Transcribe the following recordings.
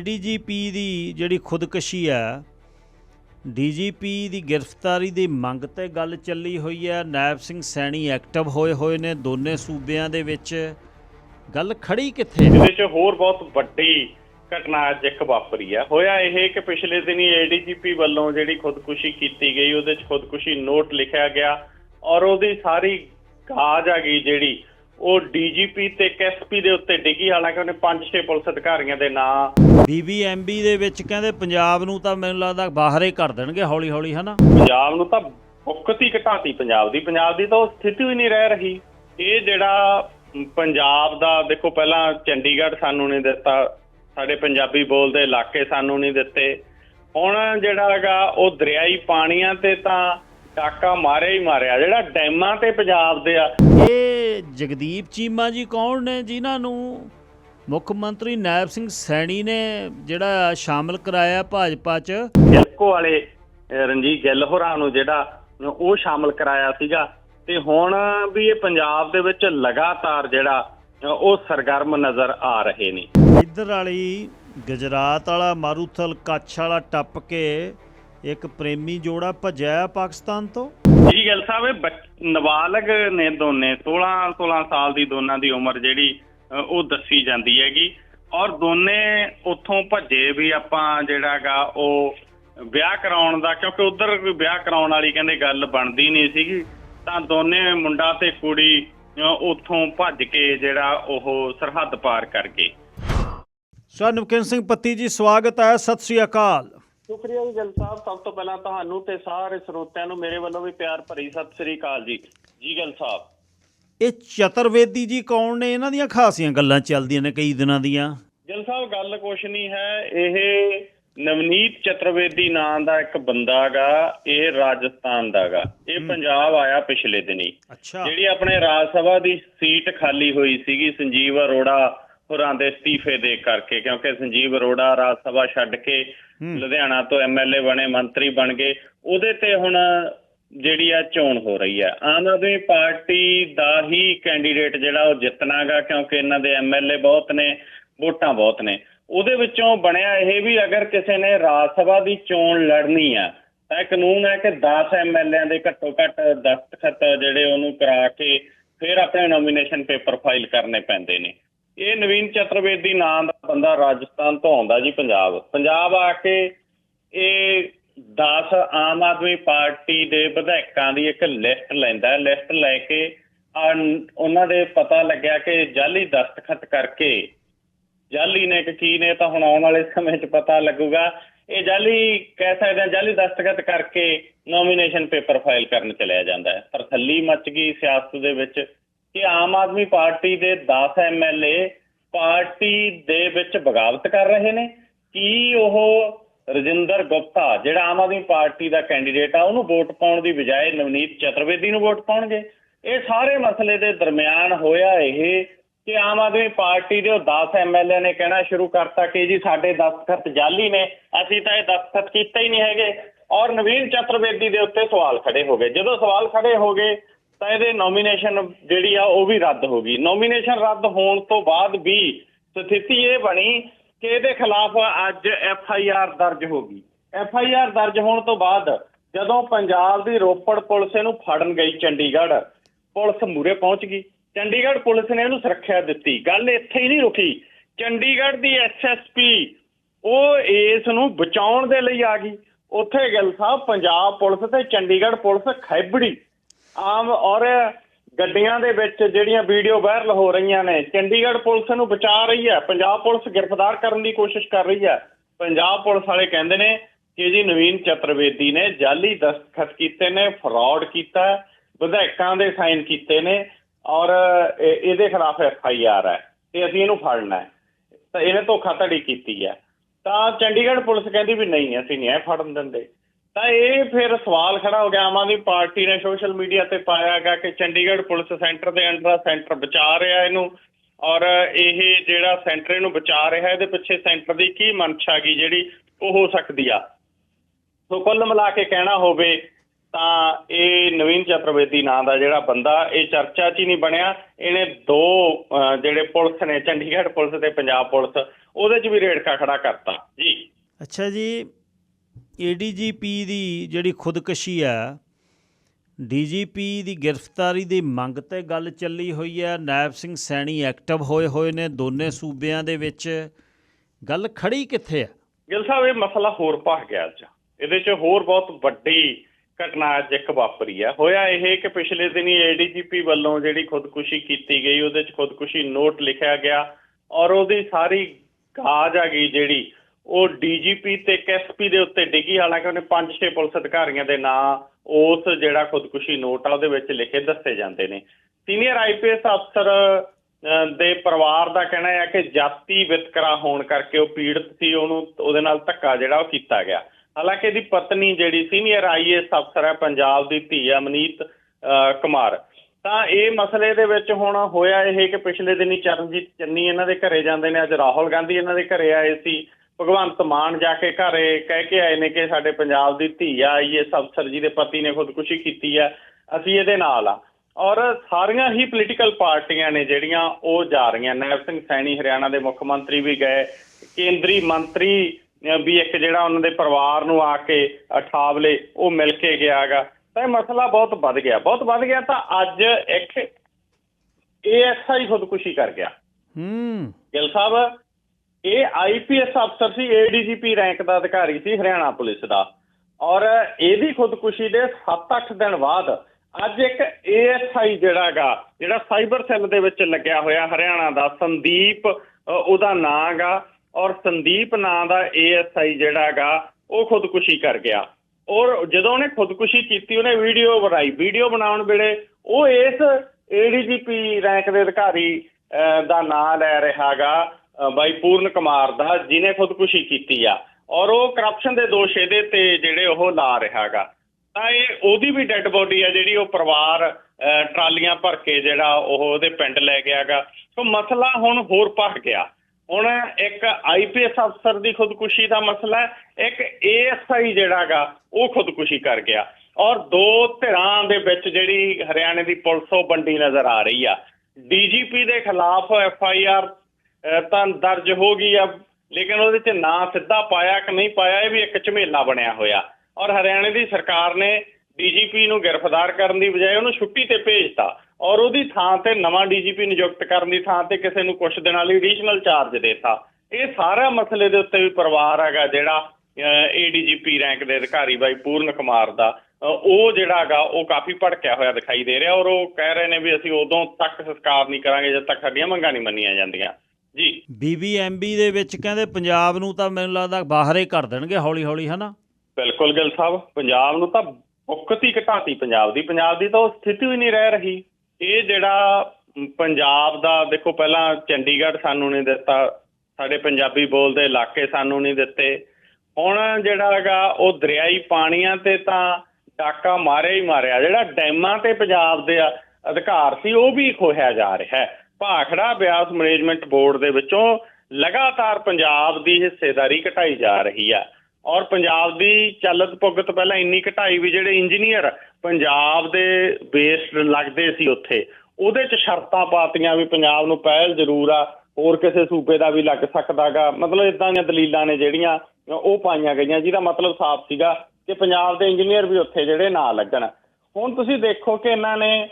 ADGP ਦੀ ਜਿਹੜੀ ਖੁਦਕੁਸ਼ੀ ਆ ਡੀਜੀਪੀ ਦੀ ਗ੍ਰਿਫਤਾਰੀ ਦੀ ਮੰਗ ਤੇ ਗੱਲ ਚੱਲੀ ਹੋਈ ਹੈ ਨਾਇਬ ਸਿੰਘ ਸੈਣੀ ਐਕਟਿਵ ਹੋਏ ਹੋਏ ਨੇ ਦੋਨੇ ਸੂਬਿਆਂ ਦੇ ਵਿੱਚ। ਗੱਲ ਖੜੀ ਕਿੱਥੇ ਹੈ? ਇਹਦੇ 'ਚ ਹੋਰ ਬਹੁਤ ਵੱਡੀ ਘਟਨਾ ਅੱਜ ਇੱਕ ਵਾਪਰੀ ਆ। ਹੋਇਆ ਇਹ ਕਿ ਪਿਛਲੇ ਦਿਨੀ ਏਡੀਜੀਪੀ ਵੱਲੋਂ ਜਿਹੜੀ ਖੁਦਕੁਸ਼ੀ ਕੀਤੀ ਗਈ, ਉਹਦੇ 'ਚ ਖੁਦਕੁਸ਼ੀ ਨੋਟ ਲਿਖਿਆ ਗਿਆ ਔਰ ਉਹਦੀ ਸਾਰੀ ਕਾਜ ਆ ਗਈ ਜਿਹੜੀ ਉਹ ਡੀਜੀਪੀ ਤੇ ਐਸਪੀ ਦੇ ਉੱਤੇ ਡਿੱਗੀ ਹਾਲਾਂਕਿ ਉਹਨੇ 5-6 ਪੁਲਿਸ ਅਧਿਕਾਰੀਆਂ ਦੇ ਨਾਂ ਬੀਬੀਐਮਬੀ ਦੇ ਵਿੱਚ ਕਹਿੰਦੇ ਪੰਜਾਬ ਨੂੰ ਤਾਂ ਮੈਨੂੰ ਲੱਗਦਾ ਬਾਹਰ ਹੀ ਕਰ ਦੇਣਗੇ ਹੌਲੀ ਹੌਲੀ ਹਨਾ? ਪੰਜਾਬ ਨੂੰ ਤਾਂ ਮੁਕਤ ਹੀ ਘਟਾਤੀ ਪੰਜਾਬ ਦੀ ਪੰਜਾਬ ਦੀ ਤਾਂ ਉਹ ਸਥਿਤੀ ਹੀ ਨਹੀਂ ਰਹਿ ਰਹੀ। ਇਹ ਜਿਹੜਾ ਪੰਜਾਬ ਦਾ ਦੇਖੋ ਪਹਿਲਾਂ ਚੰਡੀਗੜ੍ਹ ਸਾਨੂੰ ਨਹੀਂ ਦਿੱਤਾ ਸਾਡੇ ਪੰਜਾਬੀ ਬੋਲਦੇ ਇਲਾਕੇ ਸਾਨੂੰ ਨਹੀਂ ਦਿੱਤੇ। ਹੁਣ ਜਿਹੜਾ ਹੈਗਾ ਉਹ ਦਰਿਆਈ ਪਾਣੀਆਂ ਤੇ ਤਾਂ ਡਾਕਾ ਮਾਰਿਆ ਹੀ ਮਾਰਿਆ ਜਿਹੜਾ ਡੈਮਾਂ ਤੇ ਪੰਜਾਬ ਦੇ ਆ। ਇਹ ਜਗਦੀਪ ਚੀਮਾ ਜੀ ਕੌਣ ਨੇ ਜਿਨ੍ਹਾਂ ਨੂੰ ਮੁੱਖ ਮੰਤਰੀ ਨਾਇਬ ਸਿੰਘ ਸੈਣੀ ਨੇ ਜਿਹੜਾ ਸ਼ਾਮਲ ਕਰਾਇਆ ਭਾਜਪਾ 'ਚ? ਗਿਲਕੋ ਵਾਲੇ ਰਣਜੀਤ ਗਿੱਲ ਹੋਰਾਂ ਨੂੰ ਜਿਹੜਾ ਉਹ ਸ਼ਾਮਲ ਕਰਾਇਆ ਸੀਗਾ। ਤੇ ਹੁਣ ਵੀ ਇਹ ਪੰਜਾਬ ਦੇ ਵਿੱਚ ਲਗਾਤਾਰ ਜਿਹੜਾ ਉਹ ਸਰਗਰਮ ਨਜ਼ਰ ਆ ਰਹੇ ਨੇ। ਇੱਧਰ ਵਾਲੀ ਗੁਜਰਾਤ ਵਾਲਾ ਮਾਰੂਥਲ ਕੱਛ ਵਾਲਾ ਟੱਪ ਕੇ ਇੱਕ ਪ੍ਰੇਮੀ ਜੋੜਾ ਭੱਜਿਆ ਪਾਕਿਸਤਾਨ ਤੋਂ? ਜੀ ਗੱਲ ਸਾਹਿਬ ਇਹ ਨਾਬਾਲਗ ਨੇ ਦੋਨੇ 16 16 ਸਾਲ ਦੀ ਦੋਨਾਂ ਦੀ ਉਮਰ ਜਿਹੜੀ ਉਹ ਦੱਸੀ ਜਾਂਦੀ ਹੈਗੀ। ਔਰ ਦੋਨੇ ਉੱਥੋਂ ਭੱਜੇ ਵੀ ਆਪਾਂ ਜਿਹੜਾਗਾ ਉਹ ਵਿਆਹ ਕਰਾਉਣ ਦਾ ਕਿਉਂਕਿ ਉਧਰ ਕੋਈ ਵਿਆਹ ਕਰਾਉਣ ਵਾਲੀ ਕਹਿੰਦੇ ਗੱਲ ਬਣਦੀ ਨਹੀਂ ਸੀਗੀ ਤਾਂ ਦੋਨੇ ਮੁੰਡਾ ਤੇ ਕੁੜੀ ਉੱਥੋਂ ਭੱਜ ਕੇ ਜਿਹੜਾ ਉਹ ਸਰਹੱਦ ਪਾਰ ਕਰ ਗਏ। ਸਰ ਨਵਕਿਨ ਸਿੰਘ ਪੱਤੀ ਜੀ ਸਵਾਗਤ ਹੈ ਸਤਿ ਸ੍ਰੀ ਅਕਾਲ। ਸ਼ੁਕਰੀਆ ਜੀ ਗੱਲ ਸਾਹਿਬ। ਸਭ ਤੋਂ ਪਹਿਲਾਂ ਤੁਹਾਨੂੰ ਤੇ ਸਾਰੇ ਸਰੋਤਿਆਂ ਨੂੰ ਮੇਰੇ ਵੱਲੋਂ ਵੀ ਪਿਆਰ ਭਰੀ ਸਤਿ ਸ੍ਰੀ ਅਕਾਲ ਜੀ। ਜੀ ਗੱਲ ਸਾਹਿਬ। ਇਹ ਚਤੁਰਵੇਦੀ ਜੀ ਕੌਣ ਨੇ? ਇਹਨਾਂ ਦੀਆਂ ਖਾਸੀਆਂ ਗੱਲਾਂ ਚੱਲਦੀਆਂ ਨੇ ਕਈ ਦਿਨਾਂ ਦੀਆਂ। ਗਿੱਲ ਸਾਹਿਬ ਗੱਲ ਕੁਛ ਨਹੀਂ ਹੈ। ਇਹ ਨਵਨੀਤ ਚਤੁਰਵੇਦੀ ਨਾਂ ਦਾ ਇੱਕ ਬੰਦਾ ਗਾ। ਇਹ ਰਾਜਸਥਾਨ ਦਾ ਗਾ। ਇਹ ਪੰਜਾਬ ਆਇਆ ਪਿਛਲੇ ਦਿਨੀ। ਜਿਹੜੀ ਆਪਣੇ ਰਾਜ ਸਭਾ ਦੀ ਸੀਟ ਖਾਲੀ ਹੋਈ ਸੀਗੀ ਸੰਜੀਵ ਅਰੋੜਾ ਹੋਰਾਂ ਦੇ ਅਸਤੀਫੇ ਦੇ ਕਰਕੇ ਕਿਉਂਕਿ ਸੰਜੀਵ ਅਰੋੜਾ ਰਾਜ ਸਭਾ ਛੱਡ ਕੇ ਲੁਧਿਆਣਾ ਤੋਂ ਐਮਐਲਏ ਬਣੇ ਮੰਤਰੀ ਬਣ ਗਏ ਉਹਦੇ ਤੇ ਹੁਣ ਜਿਹੜੀ ਆ ਚੋਣ ਹੋ ਰਹੀ ਹੈ ਆਮ ਆਦਮੀ ਪਾਰਟੀ ਦਾ ਹੀ ਕੈਂਡੀਡੇਟ ਜਿਹੜਾ ਉਹ ਜਿੱਤਣਾਗਾ ਕਿਉਂਕਿ ਇਹਨਾਂ ਦੇ ਐਮਐਲਏ ਬਹੁਤ ਨੇ ਵੋਟਾਂ ਬਹੁਤ ਨੇ। ਉਹਦੇ ਵਿੱਚੋਂ ਬਣਿਆ ਇਹ ਵੀ ਅਗਰ ਕਿਸੇ ਨੇ ਰਾਜ ਸਭਾ ਦੀ ਚੋਣ ਲੜਨੀ ਆ ਤਾਂ ਕਾਨੂੰਨ ਹੈ ਕਿ 10 ਐਮਐਲਏਆਂ ਦੇ ਘੱਟੋ ਘੱਟ ਦਸਤਖਤ ਜਿਹੜੇ ਉਹਨੂੰ ਕਰਾ ਕੇ ਫਿਰ ਆਪਣੇ ਨੋਮੀਨੇਸ਼ਨ ਪੇਪਰ ਫਾਈਲ ਕਰਨੇ ਪੈਂਦੇ ਨੇ। ਇਹ ਨਵੀਨ ਚਤੁਰਵੇਦੀ ਨਾਂ ਦਾ ਬੰਦਾ ਰਾਜਸਥਾਨ ਤੋਂ ਆਉਂਦਾ ਜੀ ਪੰਜਾਬ। ਪੰਜਾਬ ਆ ਕੇ ਇਹ 10 ਆਮ ਆਦਮੀ ਪਾਰਟੀ ਦੇ ਵਿਧਾਇਕਾਂ ਦੀ ਇੱਕ ਲਿਸਟ ਲੈਂਦਾ। ਲਿਸਟ ਲੈ ਕੇ ਉਹਨਾਂ ਦੇ ਪਤਾ ਲੱਗਿਆ ਕਿ ਜਾਲੀ ਦਸਤਖਤ ਕਰਕੇ ਜਾਲੀ ਨੇ ਕਿ ਕੀ ਨੇ ਤਾਂ ਹੁਣ ਆਉਣ ਵਾਲੇ ਸਮੇਂ 'ਚ ਪਤਾ ਲੱਗੂਗਾ। ਇਹ ਜਾਲੀ ਕਹਿ ਸਕਦੇ ਹਾਂ ਜਾਲੀ ਦਸਤਖਤ ਕਰਕੇ ਨੋਮੀਨੇਸ਼ਨ ਪੇਪਰ ਫਾਈਲ ਕਰਨ ਚਲਿਆ ਜਾਂਦਾ ਹੈ। ਪਰ ਥੱਲੀ ਮੱਚ ਗਈ ਸਿਆਸਤ ਦੇ ਵਿੱਚ। ਕਿ ਆਮ ਆਦਮੀ ਪਾਰਟੀ ਦੇ 10 ਐਮਐਲਏ ਪਾਰਟੀ ਦੇ ਵਿੱਚ ਬਗਾਵਤ ਕਰ ਰਹੇ ਨੇ? ਕੀ ਉਹ ਰਜਿੰਦਰ ਗੁਪਤਾ, ਜਿਹੜਾ ਆਮ ਆਦਮੀ ਪਾਰਟੀ ਦਾ ਕੈਂਡੀਡੇਟ ਆ, ਉਹਨੂੰ ਵੋਟ ਪਾਉਣ ਦੀ ਬਜਾਏ ਨਵਨੀਤ ਚਤੁਰਵੇਦੀ ਨੂੰ ਵੋਟ ਪਾਉਣਗੇ? ਇਹ ਸਾਰੇ ਮਸਲੇ ਦੇ ਦਰਮਿਆਨ ਹੋਇਆ ਇਹ ਕਿ ਆਮ ਆਦਮੀ ਪਾਰਟੀ ਦੇ ਉਹ 10 ਐਮਐਲਏ ਨੇ ਕਹਿਣਾ ਸ਼ੁਰੂ ਕਰਤਾ ਕਿ ਜੀ ਸਾਡੇ ਦਸਤਖਤ ਜਾਲੀ ਨੇ, ਅਸੀਂ ਤਾਂ ਇਹ ਦਸਤਖਤ ਕੀਤਾ ਹੀ ਨਹੀਂ ਹੈਗੇ। ਔਰ ਨਵੀਨ ਚਤੁਰਵੇਦੀ ਦੇ ਉੱਤੇ ਸਵਾਲ ਖੜੇ ਹੋ ਗਏ। ਜਦੋਂ ਸਵਾਲ ਖੜੇ ਹੋ ਗਏ ਤਾਂ ਇਹਦੇ ਨੋਮੀਨੇਸ਼ਨ ਜਿਹੜੀ ਆ ਉਹ ਵੀ ਰੱਦ ਹੋ ਗਈ। ਨੋਮੀਨੇਸ਼ਨ ਰੱਦ ਹੋਣ ਤੋਂ ਬਾਅਦ ਵੀ ਸਥਿਤੀ ਇਹ ਬਣੀ ਕਿ ਇਹਦੇ ਖਿਲਾਫ ਅੱਜ ਐਫ ਆਈ ਆਰ ਦਰਜ ਹੋ ਗਈ। ਐਫ ਆਈ ਆਰ ਦਰਜ ਹੋਣ ਤੋਂ ਬਾਅਦ ਜਦੋਂ ਪੰਜਾਬ ਦੀ ਰੋਪੜ ਪੁਲਿਸ ਇਹਨੂੰ ਫੜਨ ਗਈ ਚੰਡੀਗੜ੍ਹ, ਪੁਲਿਸ ਮੂਰੇ ਪਹੁੰਚ ਗਈ। ਚੰਡੀਗੜ੍ਹ ਪੁਲਿਸ ਨੇ ਇਹਨੂੰ ਸੁਰੱਖਿਆ ਦਿੱਤੀ। ਗੱਲ ਇੱਥੇ ਹੀ ਨਹੀਂ ਰੁਕੀ। ਚੰਡੀਗੜ੍ਹ ਦੀ ਐਸਐਸਪੀ ਉਹ ਇਸ ਨੂੰ ਬਚਾਉਣ ਦੇ ਲਈ ਆ ਗਈ। ਉੱਥੇ ਗਿੱਲ ਸਾਹਿਬ, ਪੰਜਾਬ ਪੁਲਿਸ ਤੇ ਚੰਡੀਗੜ੍ਹ ਪੁਲਿਸ ਖੈਬੜੀ ਆਮ ਔਰ ਗੱਡੀਆਂ ਦੇ ਵਿੱਚ ਜਿਹੜੀਆਂ ਵੀਡੀਓ ਵਾਇਰਲ ਹੋ ਰਹੀਆਂ ਨੇ, ਚੰਡੀਗੜ੍ਹ ਪੁਲਿਸ ਨੂੰ ਬਚਾ ਰਹੀ ਹੈ। ਪੰਜਾਬ ਪੁਲਿਸ ਗ੍ਰਿਫਤਾਰ ਕਰਨ ਦੀ ਕੋਸ਼ਿਸ਼ ਕਰ ਰਹੀ ਹੈ। ਪੰਜਾਬ ਪੁਲਿਸ ਵਾਲੇ ਕਹਿੰਦੇ ਨੇ ਕਿ ਜੀ ਨਵੀਨ ਚਤੁਰਵੇਦੀ ਨੇ ਜਾਲੀ ਦਸਤਖਤ ਕੀਤੇ ਨੇ, ਫਰਾਡ ਕੀਤਾ ਵਿਧਾਇਕਾਂ ਦੇ ਸਾਈਨ ਕੀਤੇ ਨੇ ਔਰ ਇਹਦੇ ਖਿਲਾਫ ਐਫ ਆਈ ਆਰ ਹੈ ਤੇ ਅਸੀਂ ਇਹਨੂੰ ਫੜਨਾ ਹੈ। ਤਾਂ ਇਹਨੇ ਧੋਖਾਧੜੀ ਕੀਤੀ ਹੈ। ਤਾਂ ਚੰਡੀਗੜ੍ਹ ਪੁਲਿਸ ਕਹਿੰਦੀ ਵੀ ਨਹੀਂ, ਅਸੀਂ ਨਹੀਂ ਇਹ ਫੜਨ ਦਿੰਦੇ। ਤਾਂ ਇਹ ਫਿਰ ਸਵਾਲ ਖੜਾ ਹੋ ਗਿਆ, ਆਮ ਆਦਮੀ ਪਾਰਟੀ ਨੇ ਸੋਸ਼ਲ ਮੀਡੀਆ ਤੇ ਪਾਇਆ ਹੈਗਾ ਕਿ ਚੰਡੀਗੜ੍ਹ ਪੁਲਿਸ ਸੈਂਟਰ ਦੇ ਅੰਡਰ ਸੈਂਟਰ ਬਚਾ ਰਿਹਾ ਇਹਨੂੰ, ਔਰ ਇਹ ਜਿਹੜਾ ਸੈਂਟਰ ਇਹਨੂੰ ਬਚਾ ਰਿਹਾ, ਇਹਦੇ ਪਿੱਛੇ ਸੈਂਟਰ ਦੀ ਕੀ ਮਨਸ਼ਾ ਗਈ ਜਿਹੜੀ ਉਹ ਹੋ ਸਕਦੀ ਆ? ਸੋ ਕੁੱਲ ਮਿਲਾ ਕੇ ਕਹਿਣਾ ਹੋਵੇ ਤਾਂ ਇਹ ਨਵੀਨ ਚਤੁਰਵੇਦੀ ਨਾਂ ਦਾ ਜਿਹੜਾ ਬੰਦਾ, ਇਹ ਚਰਚਾ 'ਚ ਹੀ ਨਹੀਂ ਬਣਿਆ। ਇਹਨੇ ਦੋ ਜਿਹੜੇ ਪੁਲਿਸ ਨੇ, ਚੰਡੀਗੜ੍ਹ ਪੁਲਿਸ ਤੇ ਪੰਜਾਬ ਪੁਲਿਸ, ਉਹਦੇ 'ਚ ਵੀ ਰੇੜਕਾ ਖੜਾ ਕਰਤਾ। ਜੀ। ਅੱਛਾ ਜੀ ਏਡੀਜੀਪੀ ਦੀ ਜਿਹੜੀ ਖੁਦਕੁਸ਼ੀ ਆ ਡੀਜੀਪੀ ਦੀ ਗ੍ਰਿਫਤਾਰੀ ਦੀ ਮੰਗ ਤੇ ਗੱਲ ਚੱਲੀ ਹੋਈ ਹੈ ਨਾਇਬ ਸਿੰਘ ਸੈਣੀ ਐਕਟਿਵ ਹੋਏ ਹੋਏ ਨੇ ਦੋਨੇ ਸੂਬਿਆਂ ਦੇ ਵਿੱਚ। ਗੱਲ ਖੜੀ ਕਿੱਥੇ ਆ? ਗਿਲ ਸਾਹਿਬ, ਇਹ ਮਸਲਾ ਹੋਰ ਭਖ ਗਿਆ ਅੱਜ। ਇਹਦੇ 'ਚ ਹੋਰ ਬਹੁਤ ਵੱਡੀ ਘਟਨਾ ਅੱਜ ਇੱਕ ਵਾਪਰੀ ਹੈ ਹੋਇਆ ਇਹ ਕਿ ਪਿਛਲੇ ਦਿਨੀ ਏਡੀਜੀਪੀ ਵੱਲੋਂ ਜਿਹੜੀ ਖੁਦਕੁਸ਼ੀ ਕੀਤੀ ਗਈ, ਉਹਦੇ 'ਚ ਖੁਦਕੁਸ਼ੀ ਨੋਟ ਲਿਖਿਆ ਗਿਆ ਔਰ ਉਹਦੀ ਸਾਰੀ ਕਾਜ ਆ ਗਈ ਜਿਹੜੀ ਉਹ ਡੀਜੀਪੀ ਤੇ ਐਸਪੀ ਦੇ ਉੱਤੇ ਡਿੱਗੀ ਹਾਲਾਂਕਿ ਉਹਨੇ 5-6 ਪੁਲਿਸ ਅਧਿਕਾਰੀਆਂ ਦੇ ਨਾਂ ਉਸ ਜਿਹੜਾ ਖੁਦਕੁਸ਼ੀ ਨੋਟ ਆ ਉਹਦੇ ਵਿੱਚ ਲਿਖੇ ਦੱਸੇ ਜਾਂਦੇ ਨੇ। ਸੀਨੀਅਰ ਆਈਪੀਐਸ ਅਫਸਰ ਦੇ ਪਰਿਵਾਰ ਦਾ ਕਹਿਣਾ ਹੈ ਕਿ ਜਾਤੀ ਵਿਤਕਰਾ ਹੋਣ ਕਰਕੇ ਉਹ ਪੀੜਤ ਸੀ ਉਹਨੂੰ ਉਹਦੇ ਨਾਲ ਧੱਕਾ ਜਿਹੜਾ ਉਹ ਕੀਤਾ ਗਿਆ। ਹਾਲਾਂਕਿ ਇਹਦੀ ਪਤਨੀ ਜਿਹੜੀ ਸੀਨੀਅਰ ਆਈਏਐਸ ਅਫਸਰ ਹੈ ਪੰਜਾਬ ਦੀ ਧੀ ਆ ਮਨੀਤ ਅਹ, ਕੁਮਾਰ। ਤਾਂ ਇਹ ਮਸਲੇ ਦੇ ਵਿੱਚ ਹੁਣ ਹੋਇਆ ਇਹ ਕਿ ਪਿਛਲੇ ਦਿਨੀ ਚਰਨਜੀਤ ਚੰਨੀ ਇਹਨਾਂ ਦੇ ਘਰੇ ਜਾਂਦੇ ਨੇ ਅੱਜ ਰਾਹੁਲ ਗਾਂਧੀ ਇਹਨਾਂ ਦੇ ਘਰੇ ਆਏ ਸੀ। ਭਗਵੰਤ ਮਾਨ ਜਾ ਕੇ ਘਰੇ ਕਹਿ ਕੇ ਆਏ ਨੇ ਕਿ ਸਾਡੇ ਪੰਜਾਬ ਦੀ ਧੀ ਆ ਆਈਏਐਸ ਅਫਸਰ ਜੀ ਦੇ ਪਤੀ ਨੇ ਖੁਦਕੁਸ਼ੀ ਕੀਤੀ ਆ ਅਸੀਂ ਇਹਦੇ ਨਾਲ ਆ। ਔਰ ਸਾਰੀਆਂ ਹੀ ਪੋਲੀਟੀਕਲ ਪਾਰਟੀਆਂ ਨੇ ਜਿਹੜੀਆਂ ਉਹ ਜਾ ਰਹੀਆਂ। ਨੈਬ ਸਿੰਘ ਸੈਣੀ ਹਰਿਆਣਾ ਦੇ ਮੁੱਖ ਮੰਤਰੀ ਵੀ ਗਏ ਕੇਂਦਰੀ ਮੰਤਰੀ ਵੀ ਇੱਕ ਜਿਹੜਾ ਉਹਨਾਂ ਦੇ ਪਰਿਵਾਰ ਨੂੰ ਆ ਕੇ ਅਠਾਵਲੇ ਉਹ ਮਿਲ ਕੇ ਗਿਆਗਾ ਤਾਂ ਇਹ ਮਸਲਾ ਬਹੁਤ ਵੱਧ ਗਿਆ। ਬਹੁਤ ਵੱਧ ਗਿਆ ਤਾਂ ਅੱਜ ਇੱਕ ਏਐਸਆਈ ਖੁਦਕੁਸ਼ੀ ਕਰ ਗਿਆ। ਹੂੰ। ਗਿੱਲ ਸਾਹਿਬ ਇਹ ਆਈਪੀਐਸ ਅਫਸਰ ਸੀ ਏਡੀਜੀਪੀ ਰੈਂਕ ਦਾ ਅਧਿਕਾਰੀ ਸੀ ਹਰਿਆਣਾ ਪੁਲਿਸ ਦਾ। ਔਰ ਇਹਦੀ ਖੁਦਕੁਸ਼ੀ ਦੇ 7-8 ਦਿਨ ਬਾਅਦ ਅੱਜ ਇੱਕ ਏਐਸਆਈ ਜਿਹੜਾਗਾ ਜਿਹੜਾ ਸਾਈਬਰ ਸੈੱਲ ਦੇ ਵਿੱਚ ਲੱਗਿਆ ਹੋਇਆ ਹਰਿਆਣਾ ਦਾ ਸੰਦੀਪ ਉਹਦਾ ਨਾਂ ਗਾ। ਔਰ ਸੰਦੀਪ ਨਾਂ ਦਾ ਏਐਸਆਈ ਜਿਹੜਾਗਾ ਉਹ ਖੁਦਕੁਸ਼ੀ ਕਰ ਗਿਆ। ਔਰ ਜਦੋਂ ਉਹਨੇ ਖੁਦਕੁਸ਼ੀ ਕੀਤੀ ਉਹਨੇ ਵੀਡੀਓ ਬਣਾਈ। ਵੀਡੀਓ ਬਣਾਉਣ ਵੇਲੇ ਉਹ ਇਸ ਏਡੀਜੀਪੀ ਰੈਂਕ ਦੇ ਅਧਿਕਾਰੀ ਅਹ, ਦਾ ਨਾਂ ਲੈ ਰਿਹਾਗਾ ਅਹ, ਬਾਈ ਪੂਰਨ ਕੁਮਾਰ ਦਾ ਜਿਨੇ ਖੁਦਕੁਸ਼ੀ ਕੀਤੀ ਆ। ਔਰ ਉਹ ਕਰਪਸ਼ਨ ਦੇ ਦੋਸ਼ ਇਹਦੇ ਤੇ ਜਿਹੜੇ ਉਹ ਲਾ ਰਿਹਾਗਾ ਤਾਂ ਇਹ ਉਹਦੀ ਵੀ ਡੈੱਡ ਬੋਡੀ ਆ ਜਿਹੜੀ ਉਹ ਪਰਿਵਾਰ ਟਰਾਲੀਆਂ ਭਰ ਕੇ ਜਿਹੜਾ ਉਹ ਉਹਦੇ ਪਿੰਡ ਲੈ ਗਿਆਗਾ ਸੋ ਮਸਲਾ ਹੁਣ ਹੋਰ ਭਖ ਗਿਆ। ਹੁਣ ਇੱਕ ਆਈਪੀਐਸ ਅਫਸਰ ਦੀ ਖੁਦਕੁਸ਼ੀ ਦਾ ਮਸਲਾ ਹੈ, ਇੱਕ ਏਐਸਆਈ ਜਿਹੜਾਗਾ ਉਹ ਖੁਦਕੁਸ਼ੀ ਕਰ ਗਿਆ। ਔਰ ਦੋ ਧਿਰਾਂ ਦੇ ਵਿੱਚ ਜਿਹੜੀ ਹਰਿਆਣੇ ਦੀ ਪੁਲਿਸ ਉਹ ਬੰਡੀ ਨਜ਼ਰ ਆ ਰਹੀ ਆ। ਡੀਜੀਪੀ ਦੇ ਖਿਲਾਫ ਐਫ ਆਈ ਆਰ ਤਾਂ ਦਰਜ ਹੋ ਗਈ ਆ, ਲੇਕਿਨ ਉਹਦੇ 'ਚ ਨਾਂ ਸਿੱਧਾ ਪਾਇਆ ਕਿ ਨਹੀਂ ਪਾਇਆ, ਇਹ ਵੀ ਇੱਕ ਝਮੇਲਾ ਬਣਿਆ ਹੋਇਆ। ਔਰ ਹਰਿਆਣੇ ਦੀ ਸਰਕਾਰ ਨੇ ਡੀਜੀਪੀ ਨੂੰ ਗ੍ਰਿਫਤਾਰ ਕਰਨ ਦੀ ਬਜਾਏ ਉਹਨੂੰ ਛੁੱਟੀ ਤੇ ਭੇਜਤਾ। ਔਰ ਉਹਦੀ ਥਾਂ ਤੇ ਨਵਾਂ ਡੀਜੀਪੀ ਨਿਯੁਕਤ ਕਰਨ ਦੀ ਥਾਂ ਤੇ ਕਿਸੇ ਨੂੰ ਕੁਝ ਦਿਨਾਂ ਲਈ ਐਡੀਸ਼ਨਲ ਚਾਰਜ ਦੇਤਾ। ਇਹ ਸਾਰਾ ਮਸਲੇ ਦੇ ਉੱਤੇ ਵੀ ਪਰਿਵਾਰ ਹੈਗਾ ਜਿਹੜਾ ਏਡੀਜੀਪੀ ਰੈਂਕ ਦੇ ਅਧਿਕਾਰੀ ਬਾਈ ਪੂਰਨ ਕੁਮਾਰ ਦਾ ਉਹ ਜਿਹੜਾ ਹੈਗਾ, ਉਹ ਕਾਫੀ ਭੜਕਿਆ ਹੋਇਆ ਦਿਖਾਈ ਦੇ ਰਿਹਾ। ਔਰ ਉਹ ਕਹਿ ਰਹੇ ਨੇ ਵੀ ਅਸੀਂ ਉਦੋਂ ਤੱਕ ਸੰਸਕਾਰ ਨਹੀਂ ਕਰਾਂਗੇ, ਜਦ ਤੱਕ ਸਾਡੀਆਂ ਮੰਗਾਂ ਨਹੀਂ ਮੰਨੀਆਂ ਜਾਂਦੀਆਂ। ਜੀ। ਬੀਬੀਐਮਬੀ ਦੇ ਵਿੱਚ ਕਹਿੰਦੇ ਪੰਜਾਬ ਨੂੰ ਤਾਂ ਮੈਨੂੰ ਲੱਗਦਾ ਬਾਹਰ ਹੀ ਕਰ ਦੇਣਗੇ ਹੌਲੀ ਹੌਲੀ ਹਨਾ? ਬਿਲਕੁਲ ਗਿੱਲ ਸਾਹਿਬ ਪੰਜਾਬ ਨੂੰ ਤਾਂ ਮੁਕਤ ਹੀ ਘਟਾਤੀ ਪੰਜਾਬ ਦੀ। ਪੰਜਾਬ ਦੀ ਤਾਂ ਉਹ ਸਥਿਤੀ ਹੀ ਨਹੀਂ ਰਹਿ ਰਹੀ। ਇਹ ਜਿਹੜਾ ਪੰਜਾਬ ਦਾ ਦੇਖੋ ਪਹਿਲਾਂ ਚੰਡੀਗੜ੍ਹ ਸਾਨੂੰ ਨਹੀਂ ਦਿੱਤਾ ਸਾਡੇ ਪੰਜਾਬੀ ਬੋਲਦੇ ਇਲਾਕੇ ਸਾਨੂੰ ਨਹੀਂ ਦਿੱਤੇ। ਹੁਣ ਜਿਹੜਾ ਹੈਗਾ ਉਹ ਦਰਿਆਈ ਪਾਣੀਆਂ ਤੇ ਤਾਂ ਡਾਕਾ ਮਾਰਿਆ ਹੀ ਮਾਰਿਆ। ਜਿਹੜਾ ਡੈਮਾਂ ਤੇ ਪੰਜਾਬ ਦੇ ਅਧਿਕਾਰ ਸੀ ਉਹ ਵੀ ਖੋਹਿਆ ਜਾ ਰਿਹਾ ਹੈ। ਭਾਖੜਾ ਬਿਆਸ ਮੈਨੇਜਮੈਂਟ ਬੋਰਡ ਦੇ ਵਿੱਚੋਂ ਲਗਾਤਾਰ ਪੰਜਾਬ ਦੀ ਹਿੱਸੇਦਾਰੀ ਘਟਾਈ ਜਾ ਰਹੀ ਆ। ਔਰ ਪੰਜਾਬ ਦੀ ਚੱਲਤ ਭੁਗਤ ਪਹਿਲਾਂ ਇੰਨੀ ਘਟਾਈ ਵੀ ਜਿਹੜੇ ਇੰਜੀਨੀਅਰ ਪੰਜਾਬ ਦੇ ਬੇਸਡ ਲੱਗਦੇ ਸੀ ਉੱਥੇ, ਉਹਦੇ ਚ ਸ਼ਰਤਾਂ ਪਾਤੀਆਂ ਵੀ ਪੰਜਾਬ ਨੂੰ ਪਹਿਲ ਜ਼ਰੂਰ ਆ, ਹੋਰ ਕਿਸੇ ਸੂਬੇ ਦਾ ਵੀ ਲੱਗ ਸਕਦਾਗਾ ਮਤਲਬ ਇਦਾਂ ਦੀਆਂ ਦਲੀਲਾਂ ਨੇ ਜਿਹੜੀਆਂ ਉਹ ਪਾਈਆਂ ਗਈਆਂ, ਜਿਹਦਾ ਮਤਲਬ ਸਾਫ਼ ਸੀਗਾ ਕਿ ਪੰਜਾਬ ਦੇ ਇੰਜੀਨੀਅਰ ਵੀ ਉੱਥੇ ਜਿਹੜੇ ਨਾ ਲੱਗਣ। ਹੁਣ ਤੁਸੀਂ ਦੇਖੋ ਕਿ ਇਹਨਾਂ ਨੇ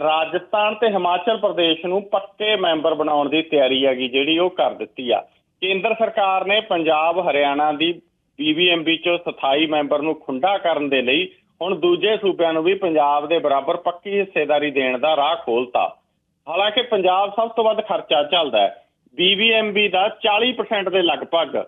ਰਾਜਸਥਾਨ ਤੇ ਹਿਮਾਚਲ ਪ੍ਰਦੇਸ਼ ਨੂੰ ਪੱਕੇ ਮੈਂਬਰ ਬਣਾਉਣ ਦੀ ਤਿਆਰੀ ਹੈਗੀ, ਜਿਹੜੀ ਉਹ ਕਰ ਦਿੱਤੀ ਆ। ਕੇਂਦਰ ਸਰਕਾਰ ਨੇ ਪੰਜਾਬ, ਹਰਿਆਣਾ ਦੀ ਬੀਬੀਐਮਬੀ ਚੋਂ ਸਥਾਈ ਮੈਂਬਰ ਨੂੰ ਖੁੰਡਾ ਕਰਨ ਦੇ ਲਈ ਹੁਣ ਦੂਜੇ ਸੂਬਿਆਂ ਨੂੰ ਵੀ ਪੰਜਾਬ ਦੇ ਬਰਾਬਰ ਪੱਕੀ ਹਿੱਸੇਦਾਰੀ ਦੇਣ ਦਾ ਰਾਹ ਖੋਲਤਾ। ਹਾਲਾਂਕਿ ਪੰਜਾਬ ਸਭ ਤੋਂ ਵੱਧ ਖਰਚਾ ਚੱਲਦਾ ਹੈ। ਬੀਬੀਐਮਬੀ ਦਾ 40% ਦੇ ਲਗਭਗ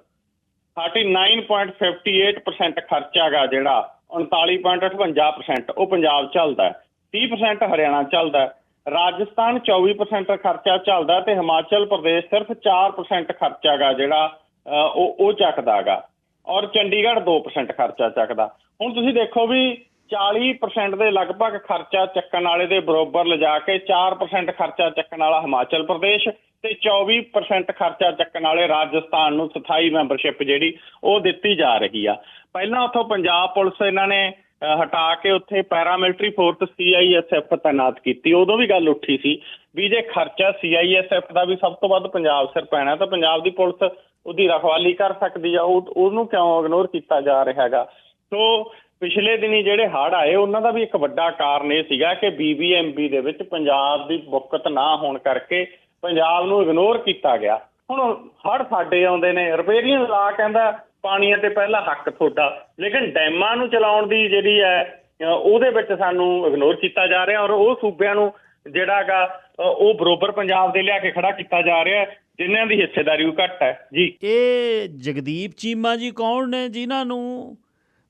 39.58% ਖਰਚਾ ਗਾ ਜਿਹੜਾ 39.58% ਉਹ ਪੰਜਾਬ ਚੱਲਦਾ ਹੈ। 30% ਹਰਿਆਣਾ ਚੱਲਦਾ ਰਾਜਸਥਾਨ 24% ਖਰਚਾ ਚੱਲਦਾ ਤੇ ਹਿਮਾਚਲ ਪ੍ਰਦੇਸ਼ ਸਿਰਫ 4% ਖਰਚਾ ਗਾ ਜਿਹੜਾ ਅ, ਉਹ ਉਹ ਚੱਕਦਾਗਾ ਔਰ ਚੰਡੀਗੜ੍ਹ 2% ਖਰਚਾ ਚੱਕਦਾ। ਹੁਣ ਤੁਸੀਂ ਦੇਖੋ ਵੀ 40% ਦੇ ਲਗਭਗ ਖਰਚਾ ਚੱਕਣ ਵਾਲੇ ਦੇ ਬਰੋਬਰ ਲਿਜਾ ਕੇ 4% ਖਰਚਾ ਚੱਕਣ ਵਾਲਾ ਹਿਮਾਚਲ ਪ੍ਰਦੇਸ਼ ਤੇ 24% ਖਰਚਾ ਚੱਕਣ ਵਾਲੇ ਰਾਜਸਥਾਨ ਨੂੰ ਸਥਾਈ ਮੈਂਬਰਸ਼ਿਪ ਜਿਹੜੀ ਉਹ ਦਿੱਤੀ ਜਾ ਰਹੀ ਆ। ਪਹਿਲਾਂ ਉੱਥੋਂ ਪੰਜਾਬ ਪੁਲਿਸ ਇਹਨਾਂ ਨੇ ਹਟਾ ਕੇ ਉੱਥੇ ਪੈਰਾਮਿਲਟਰੀ ਫੋਰਸ ਸੀਆਈਐਸਐਫ ਤਾਇਨਾਤ ਕੀਤੀ। ਉਦੋਂ ਵੀ ਗੱਲ ਉੱਠੀ ਸੀ ਵੀ ਜੇ ਖਰਚਾ ਸੀਆਈਐਸਐਫ ਦਾ ਵੀ ਸਭ ਤੋਂ ਵੱਧ ਪੰਜਾਬ ਸਿਰ ਪੈਣਾ, ਤਾਂ ਪੰਜਾਬ ਦੀ ਪੁਲਿਸ ਉਹਦੀ ਰਖਵਾਲੀ ਕਰ ਸਕਦੀ ਆ। ਉਹਨੂੰ ਕਿਉਂ ਇਗਨੋਰ ਕੀਤਾ ਜਾ ਰਿਹਾ ਹੈਗਾ? ਸੋ ਪਿਛਲੇ ਦਿਨੀ ਜਿਹੜੇ ਹੜ੍ਹ ਆਏ, ਉਹਨਾਂ ਦਾ ਵੀ ਇੱਕ ਵੱਡਾ ਕਾਰਨ ਇਹ ਸੀਗਾ ਕਿ ਬੀਬੀਐਮਬੀ ਦੇ ਵਿੱਚ ਪੰਜਾਬ ਦੀ ਬੁੱਕਤ ਨਾ ਹੋਣ ਕਰਕੇ ਪੰਜਾਬ ਨੂੰ ਇਗਨੋਰ ਕੀਤਾ ਗਿਆ। ਹੁਣ ਹੜ ਸਾਡੇ ਆਉਂਦੇ ਨੇ। ਰਿਪੇਰੀਅਨ ਲਾ ਕਹਿੰਦਾ ਪਾਣੀਆਂ ਤੇ ਪਹਿਲਾ ਹੱਕ ਤੁਹਾਡਾ। ਲੇਕਿਨ ਡੈਮਾਂ ਨੂੰ ਚਲਾਉਣ ਦੀ ਜਿਹੜੀ ਹੈ ਉਹਦੇ ਵਿੱਚ ਸਾਨੂੰ ਇਗਨੋਰ ਕੀਤਾ ਜਾ ਰਿਹਾ ਔਰ ਉਹ ਸੂਬਿਆਂ ਨੂੰ ਜਿਹੜਾ ਹੈਗਾ ਅ, ਉਹ ਬਰੋਬਰ ਪੰਜਾਬ ਦੇ ਲਿਆ ਕੇ ਖੜਾ ਕੀਤਾ ਜਾ ਰਿਹਾ ਜਿਨ੍ਹਾਂ ਦੀ ਹਿੱਸੇਦਾਰੀ ਉਹ ਘੱਟ ਹੈ। ਜੀ। ਇਹ ਜਗਦੀਪ ਚੀਮਾ ਜੀ ਕੌਣ ਨੇ ਜਿਨ੍ਹਾਂ ਨੂੰ